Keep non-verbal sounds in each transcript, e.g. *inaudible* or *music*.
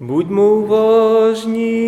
Будьмо уважні.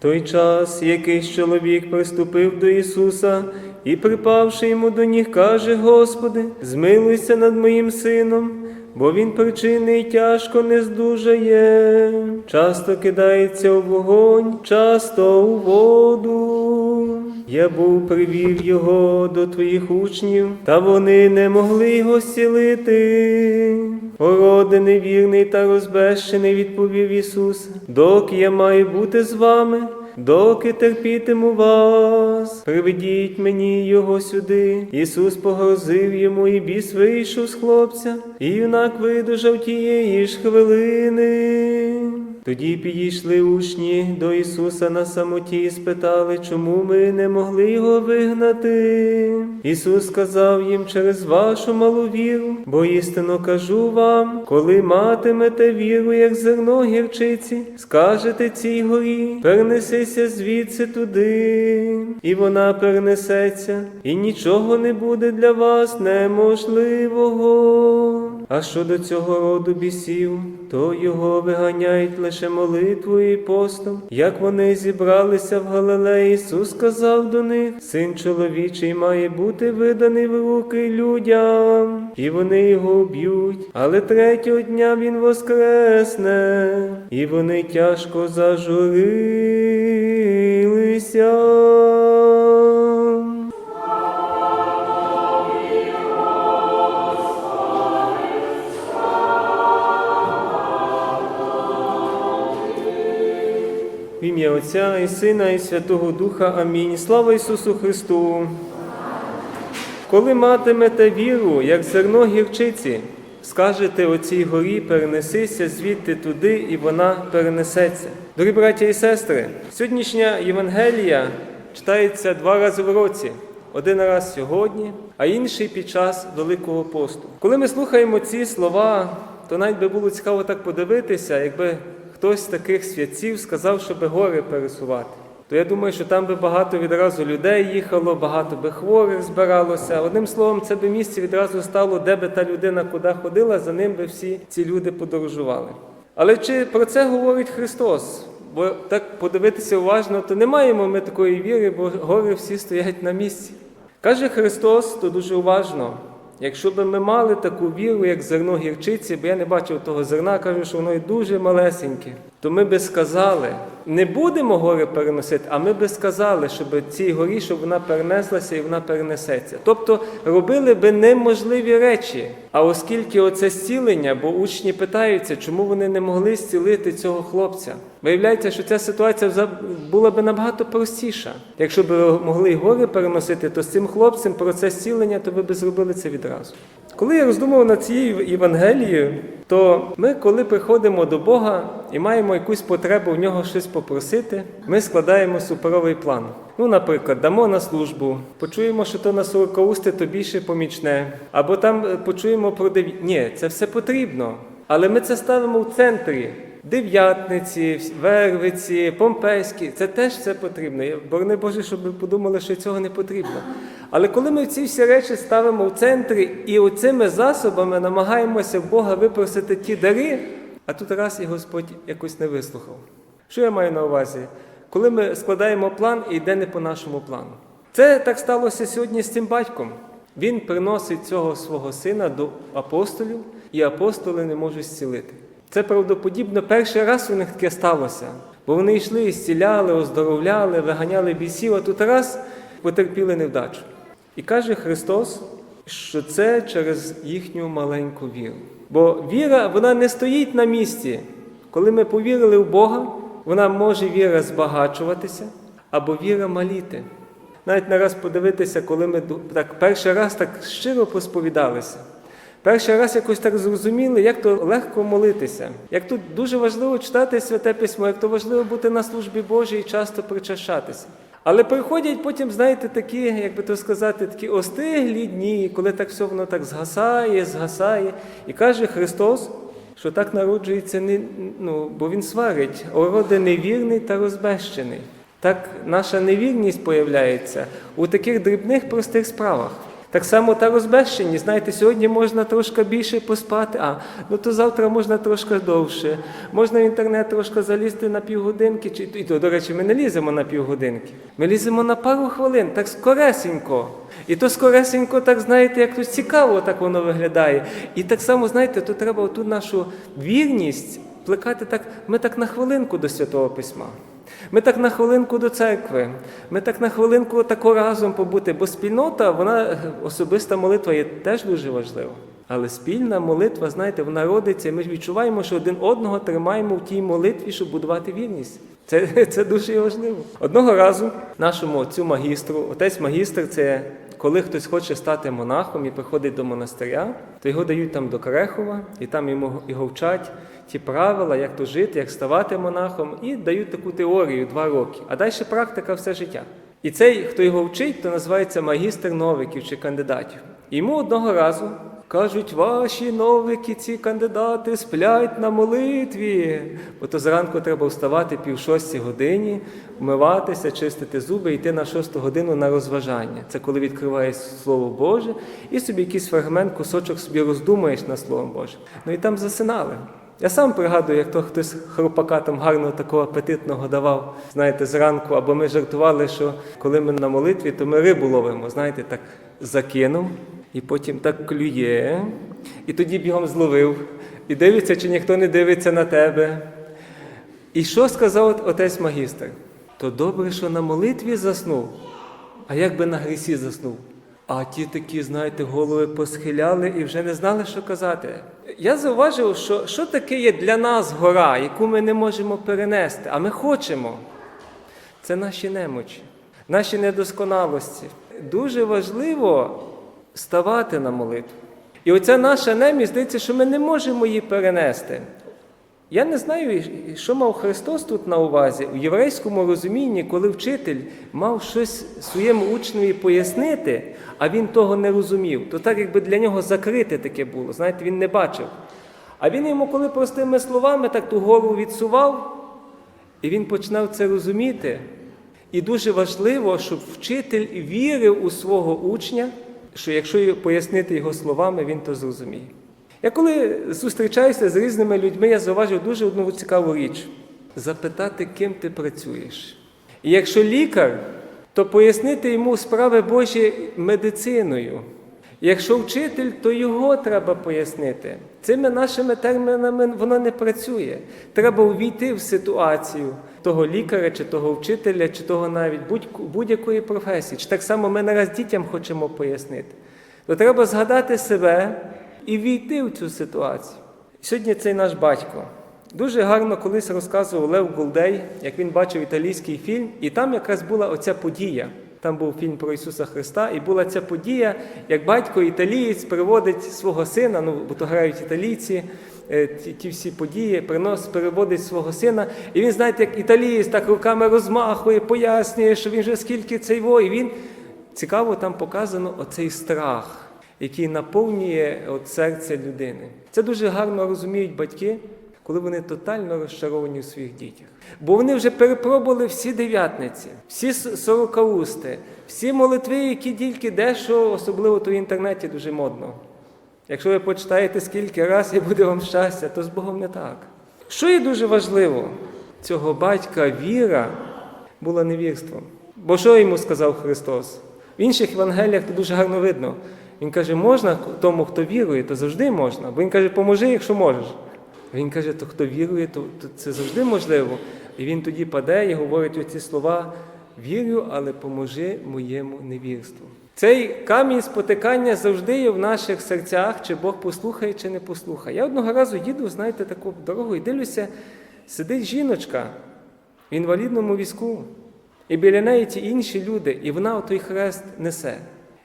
Той час якийсь чоловік приступив до Ісуса і, припавши йому до ніг, каже: Господи, змилуйся над моїм сином, бо він причинний тяжко не здужає, часто кидається у вогонь, часто у воду. Я був привів його до твоїх учнів, та вони не могли його зцілити. Ороди невірний та розбещений, відповів Ісус, доки я маю бути з вами, доки терпітиму вас. Приведіть мені його сюди. Ісус погрозив йому, і біс вийшов з хлопця, і юнак видужав тієї ж хвилини. Тоді підійшли учні до Ісуса на самоті і спитали, чому ми не могли його вигнати. Ісус сказав їм через вашу малу віру, бо істинно кажу вам, коли матимете віру, як зерно гірчиці, скажете цій горі, перенесися звідси туди, і вона перенесеться, і нічого не буде для вас неможливого. А щодо цього роду бісів, то його виганяють лише молитвою і постом. Як вони зібралися в Галилеї, Ісус сказав до них: Син чоловічий має бути виданий в руки людям, і вони його вб'ють. Але третього дня він воскресне, і вони тяжко зажурилися. І Сина, і Святого Духа. Амінь. Слава Ісусу Христу. Коли матимете віру, як зерно гірчиці, скажете оцій горі, перенесися звідти туди, і вона перенесеться. Дорогі браття і сестри, сьогоднішня Євангелія читається два рази в році. Один раз сьогодні, а інший під час Великого посту. Коли ми слухаємо ці слова, то навіть би було цікаво так подивитися, якби хтось з таких святців сказав, щоб гори пересувати. То я думаю, що там би багато відразу людей їхало, багато би хворих збиралося. Одним словом, це би місце відразу стало, де би та людина куди ходила, за ним би всі ці люди подорожували. Але чи про це говорить Христос? Бо так подивитися уважно, то не маємо ми такої віри, бо гори всі стоять на місці. Каже Христос, то дуже уважно. Якщо б ми мали таку віру, як зерно гірчиці, бо я не бачив того зерна, кажу, що воно і дуже малесеньке, то ми би сказали, не будемо гори переносити, а ми би сказали, щоб цій горі, щоб вона перенеслася і вона перенесеться. Тобто робили би неможливі речі. А оскільки оце зцілення, бо учні питаються, чому вони не могли зцілити цього хлопця. Виявляється, що ця ситуація була б набагато простіша. Якщо б могли гори переносити, то з цим хлопцем процес зцілення, то ви б зробили це відразу. Коли я роздумував над цією Євангелією, то ми, коли приходимо до Бога і маємо якусь потребу в нього щось попросити, ми складаємо суперовий план. Ну, наприклад, дамо на службу, почуємо, що то на сорокаусти то більше помічне, або там е, почуємо про дев'ять. Ні, це все потрібно. Але ми це ставимо в центрі. Дев'ятниці, Вервиці, Помпейські, це теж все потрібно. Борони Боже, щоб ви подумали, що цього не потрібно. Але коли ми ці всі речі ставимо в центрі і оцими засобами намагаємося в Бога випросити ті дари, а тут раз і Господь якось не вислухав. Що я маю на увазі? Коли ми складаємо план і йде не по нашому плану. Це так сталося сьогодні з цим батьком. Він приносить цього свого сина до апостолів, і апостоли не можуть зцілити. Це правдоподібно перший раз у них таке сталося. Бо вони йшли і зціляли, оздоровляли, виганяли бісів, а тут раз потерпіли невдачу. І каже Христос, що це через їхню маленьку віру. Бо віра вона не стоїть на місці. Коли ми повірили в Бога, вона може віра збагачуватися або віра маліти. Навіть нараз подивитися, коли ми так перший раз так щиро посповідалися. Перший раз якось так зрозуміли, як то легко молитися, як тут дуже важливо читати святе письмо, як то важливо бути на службі Божій і часто причащатися. Але приходять потім, знаєте, такі, як би то сказати, такі остиглі дні, коли так все воно так згасає, згасає. І каже Христос, що так народжується, не, ну, бо Він сварить, ороди невірний та розбещений. Так наша невірність появляється у таких дрібних простих справах. Так само та розбещеність. Знаєте, сьогодні можна трошки більше поспати, а ну то завтра можна трошки довше. Можна в інтернет трошки залізти на півгодинки, чи і то, до речі, ми не ліземо на півгодинки. Ми ліземо на пару хвилин, так скоресенько. І то скоресенько, так знаєте, як то цікаво так воно виглядає. І так само, знаєте, то треба ту нашу вірність плекати так. Ми так на хвилинку до Святого Письма. Ми так на хвилинку до церкви, ми так на хвилинку тако разом побути, бо спільнота, вона особиста молитва є теж дуже важлива. Але спільна молитва, знаєте, вона родиться, ми відчуваємо, що один одного тримаємо в тій молитві, щоб будувати вірність. Це, *laughs* це дуже важливо. Одного разу нашому цю магістру, отець магістр це коли хтось хоче стати монахом і приходить до монастиря, то його дають там до Крехова, і там йому його вчать ті правила, як то жити, як ставати монахом, і дають таку теорію два роки. А далі практика все життя. І цей, хто його вчить, то називається магістр новиків чи кандидатів. І йому одного разу кажуть, ваші новики, ці кандидати сплять на молитві. Бо то зранку треба вставати пів шостій годині, вмиватися, чистити зуби, йти на шосту годину на розважання. Це коли відкриваєш Слово Боже, і собі якийсь фрагмент, кусочок собі роздумаєш на Слово Боже. Ну і там засинали. Я сам пригадую, як то хтось хропака там гарного такого апетитного давав, знаєте, зранку, або ми жартували, що коли ми на молитві, то ми рибу ловимо, знаєте, так закинув, і потім так клює, і тоді бігом зловив, і дивиться, чи ніхто не дивиться на тебе. І що сказав отець магістр? То добре, що на молитві заснув, а як би на грісі заснув. А ті такі, знаєте, голови посхиляли і вже не знали, що казати. Я зауважив, що що таке є для нас гора, яку ми не можемо перенести, а ми хочемо. Це наші немочі, наші недосконалості. Дуже важливо ставати на молитву. І оця наша немість, здається, що ми не можемо її перенести. Я не знаю, що мав Христос тут на увазі у єврейському розумінні, коли вчитель мав щось своєму учневі пояснити, а він того не розумів, то так якби для нього закрите таке було. Знаєте, він не бачив. А він йому, коли простими словами так ту голову відсував, і він починав це розуміти. І дуже важливо, щоб вчитель вірив у свого учня, що якщо пояснити його словами, він то зрозуміє. Я коли зустрічаюся з різними людьми, я зауважив дуже одну цікаву річ запитати, ким ти працюєш. І якщо лікар, то пояснити йому справи Божі медициною. Якщо вчитель, то його треба пояснити. Цими нашими термінами воно не працює. Треба увійти в ситуацію того лікаря, чи того вчителя, чи того навіть будь-якої професії. Чи так само ми нараз дітям хочемо пояснити. То треба згадати себе і війти в цю ситуацію. Сьогодні цей наш батько дуже гарно колись розказував Лев Голдей, як він бачив італійський фільм, і там якраз була оця подія. Там був фільм про Ісуса Христа, і була ця подія, як батько італієць приводить свого сина, ну бо то грають італійці, ті, ті всі події, приносить, переводить свого сина. І він, знаєте, як італієць так руками розмахує, пояснює, що він вже скільки цей во, і він цікаво там показано оцей страх який наповнює от серце людини. Це дуже гарно розуміють батьки, коли вони тотально розчаровані у своїх дітях. Бо вони вже перепробували всі дев'ятниці, всі сорокаусти, всі молитви, які тільки дещо, особливо то в інтернеті дуже модно. Якщо ви почитаєте скільки раз і буде вам щастя, то з Богом не так. Що є дуже важливо, цього батька віра була невірством. Бо що йому сказав Христос? В інших Євангеліях то дуже гарно видно. Він каже, можна тому, хто вірує, то завжди можна. Бо він каже, поможи, якщо можеш. Він каже, то хто вірує, то, то це завжди можливо. І він тоді паде і говорить оці слова: вірю, але поможи моєму невірству. Цей камінь спотикання завжди є в наших серцях, чи Бог послухає, чи не послухає. Я одного разу їду, знаєте, таку дорогу і дивлюся, сидить жіночка в інвалідному візку, і біля неї ті інші люди, і вона той хрест несе.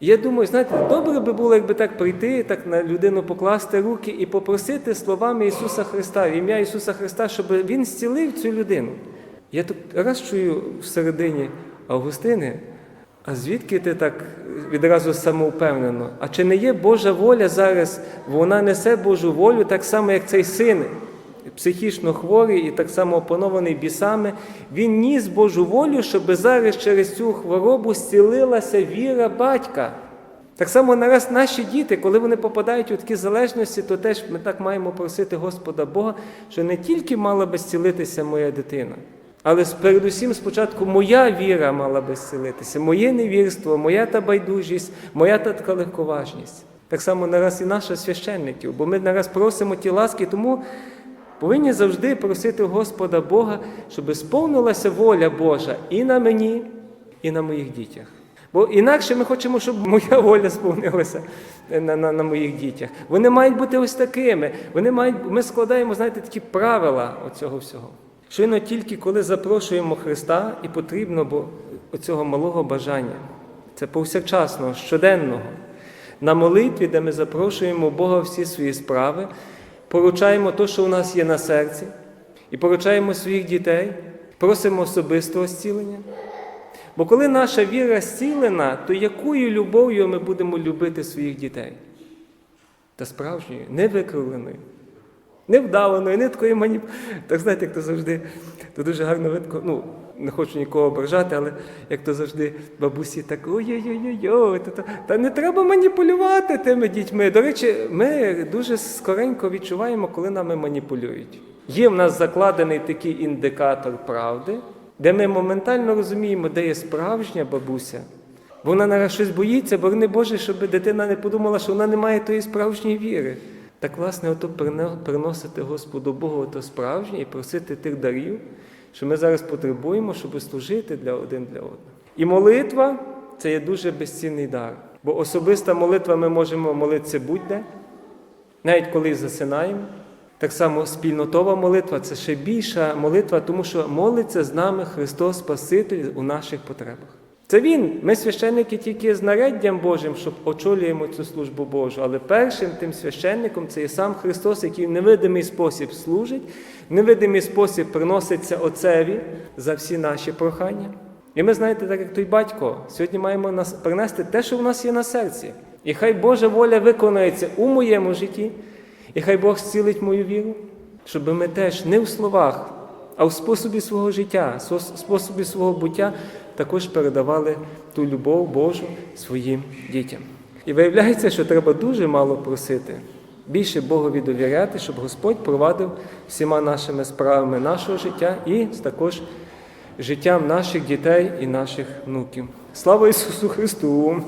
Я думаю, знаєте, добре би було, якби так прийти, так на людину покласти руки і попросити словами Ісуса Христа, ім'я Ісуса Христа, щоб Він зцілив цю людину. Я тут раз чую всередині Августини, а звідки ти так відразу самовпевнено? А чи не є Божа воля зараз? Вона несе Божу волю так само, як цей син, психічно хворий і так само опанований бісами. Він ніс Божу волю, щоб зараз через цю хворобу зцілилася віра батька. Так само нараз наші діти, коли вони попадають у такі залежності, то теж ми так маємо просити Господа Бога, що не тільки мала би зцілитися моя дитина, але передусім спочатку моя віра мала би зцілитися, моє невірство, моя та байдужість, моя та така легковажність. Так само нараз і наша священників, бо ми нараз просимо ті ласки, тому повинні завжди просити Господа Бога, щоб сповнилася воля Божа і на мені, і на моїх дітях. Бо інакше ми хочемо, щоб моя воля сповнилася на, на, на моїх дітях. Вони мають бути ось такими. Вони мають, ми складаємо, знаєте, такі правила оцього всього. Щойно тільки коли запрошуємо Христа, і потрібно бо оцього малого бажання, це повсякчасного, щоденного, на молитві, де ми запрошуємо Бога всі свої справи, поручаємо те, що у нас є на серці, і поручаємо своїх дітей, просимо особистого зцілення. Бо коли наша віра зцілена, то якою любов'ю ми будемо любити своїх дітей? Та справжньою, не викривленою, не вдаваною, не такою маніп... Так знаєте, як то завжди, то дуже гарно видко, ну, не хочу нікого ображати, але як то завжди бабусі так ой-ой-ой-ой, та, не треба маніпулювати тими дітьми. До речі, ми дуже скоренько відчуваємо, коли нами маніпулюють. Є в нас закладений такий індикатор правди, де ми моментально розуміємо, де є справжня бабуся. Бо вона нараз щось боїться, бо не Боже, щоб дитина не подумала, що вона не має тої справжньої віри. Так, власне, ото приносити Господу Богу ото справжнє і просити тих дарів, що ми зараз потребуємо, щоб служити для один для одного. І молитва це є дуже безцінний дар. Бо особиста молитва ми можемо молитися будь-де, навіть коли засинаємо. Так само спільнотова молитва це ще більша молитва, тому що молиться з нами Христос Спаситель у наших потребах. Це Він. Ми священники тільки з наряддям Божим, щоб очолюємо цю службу Божу. Але першим тим священником це є сам Христос, який в невидимий спосіб служить, в невидимий спосіб приноситься Отцеві за всі наші прохання. І ми знаєте, так як той батько, сьогодні маємо нас принести те, що в нас є на серці. І хай Божа воля виконається у моєму житті, і хай Бог зцілить мою віру, щоб ми теж не в словах, а в способі свого життя, в способі свого буття також передавали ту любов Божу своїм дітям. І виявляється, що треба дуже мало просити, більше Богові довіряти, щоб Господь провадив всіма нашими справами нашого життя і також життям наших дітей і наших внуків. Слава Ісусу Христу!